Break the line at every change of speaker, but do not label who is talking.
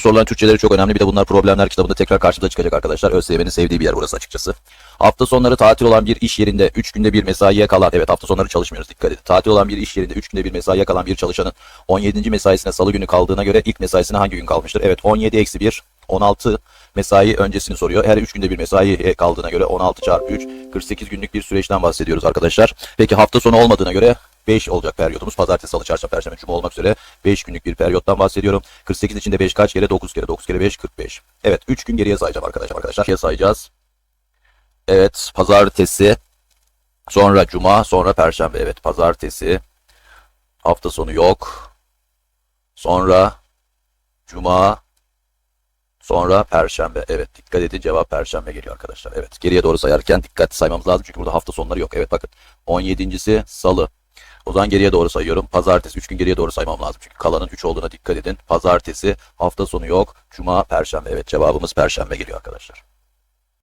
Bu soruların Türkçeleri çok önemli. Bir de bunlar problemler kitabında tekrar karşımıza çıkacak arkadaşlar. ÖSYM'nin sevdiği bir yer burası açıkçası. Hafta sonları tatil olan bir iş yerinde 3 günde bir mesaiye kalan, evet hafta sonları çalışmıyoruz dikkat edin. Tatil olan bir iş yerinde 3 günde bir mesaiye kalan bir çalışanın 17. mesaisine salı günü kaldığına göre ilk mesaisine hangi gün kalmıştır? Evet 17 eksi 1 16 mesai öncesini soruyor. Her 3 günde bir mesai kaldığına göre 16 çarpı 3 48 günlük bir süreçten bahsediyoruz arkadaşlar. Peki hafta sonu olmadığına göre 5 olacak periyodumuz. Pazartesi, salı, çarşamba, perşembe, cuma olmak üzere 5 günlük bir periyottan bahsediyorum. 48 içinde 5 kaç kere? 9 kere. 9 kere 5 45. Evet 3 gün geriye sayacağım arkadaşlar. Arkadaşlar geriye sayacağız. Evet pazartesi, sonra cuma, sonra perşembe. Evet pazartesi, hafta sonu yok. Sonra cuma, Sonra perşembe. Evet dikkat edin cevap perşembe geliyor arkadaşlar. Evet geriye doğru sayarken dikkatli saymamız lazım. Çünkü burada hafta sonları yok. Evet bakın 17.si salı. O zaman geriye doğru sayıyorum. Pazartesi 3 gün geriye doğru saymam lazım. Çünkü kalanın 3 olduğuna dikkat edin. Pazartesi hafta sonu yok. Cuma, perşembe. Evet cevabımız perşembe geliyor arkadaşlar.